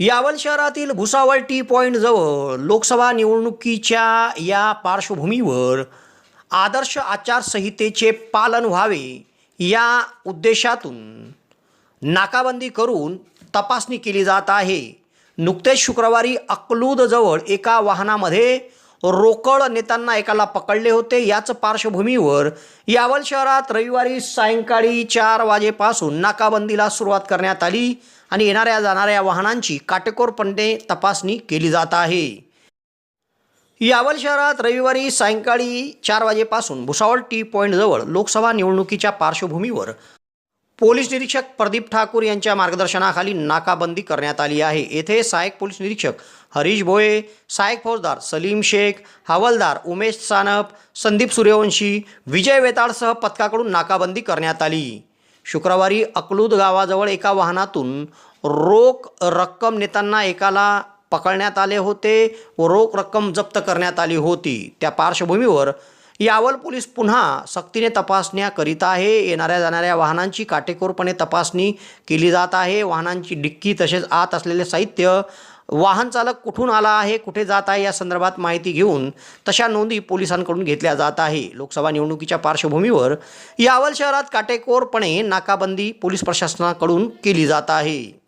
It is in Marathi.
यावल शहरातील भुसावळ टी पॉईंटजवळ लोकसभा निवडणुकीच्या या पार्श्वभूमीवर आदर्श आचारसंहितेचे पालन व्हावे या उद्देशातून नाकाबंदी करून तपासणी केली जात आहे. नुकतेच शुक्रवारी अकलूदजवळ एका वाहनामध्ये रोकड नेत्यांना एकाला पकडले होते. याच पार्श्वभूमीवर यावल शहरात रविवारी सायंकाळी चार वाजेपासून नाकाबंदीला सुरुवात करण्यात आली आणि येणाऱ्या जाणाऱ्या वाहनांची काटेकोरपणे तपासणी केली जात आहे. यावल शहरात रविवारी सायंकाळी चार वाजेपासून भुसावळ टी पॉईंटजवळ लोकसभा निवडणुकीच्या पार्श्वभूमीवर पोलीस निरीक्षक प्रदीप ठाकूर यांच्या मार्गदर्शनाखाली नाकाबंदी करण्यात आली आहे. येथे सहाय्यक पोलीस निरीक्षक हरीश भोये सहाय्यक फौजदार सलीम शेख हवालदार उमेश सानप संदीप सूर्यवंशी विजय वेताळसह पथकाकडून नाकाबंदी करण्यात आली. शुक्रवारी अकलूद गावाजवळ एका वाहनातून रोख रक्कम नेताना एकाला पकडण्यात आले होते. व रोख रक्कम जप्त करण्यात आली होती. त्या पार्श्वभूमीवर यावल पोलीस पुन्हा सक्तीने तपासण्या करीत आहे. येणाऱ्या जाणाऱ्या वाहनांची काटेकोरपणे तपासणी केली जात आहे. वाहनांची डिक्की तसेच आत असलेले साहित्य वाहन चालक कुठून आला आहे कुठे जात आहे या संदर्भात माहिती घेऊन तशा नोंदी पोलिसांकडून घेतल्या जात आहे. लोकसभा निवडणुकीच्या पार्श्वभूमीवर यावल शहरात काटेकोरपणे नाकाबंदी पोलीस प्रशासनाकडून केली जात आहे.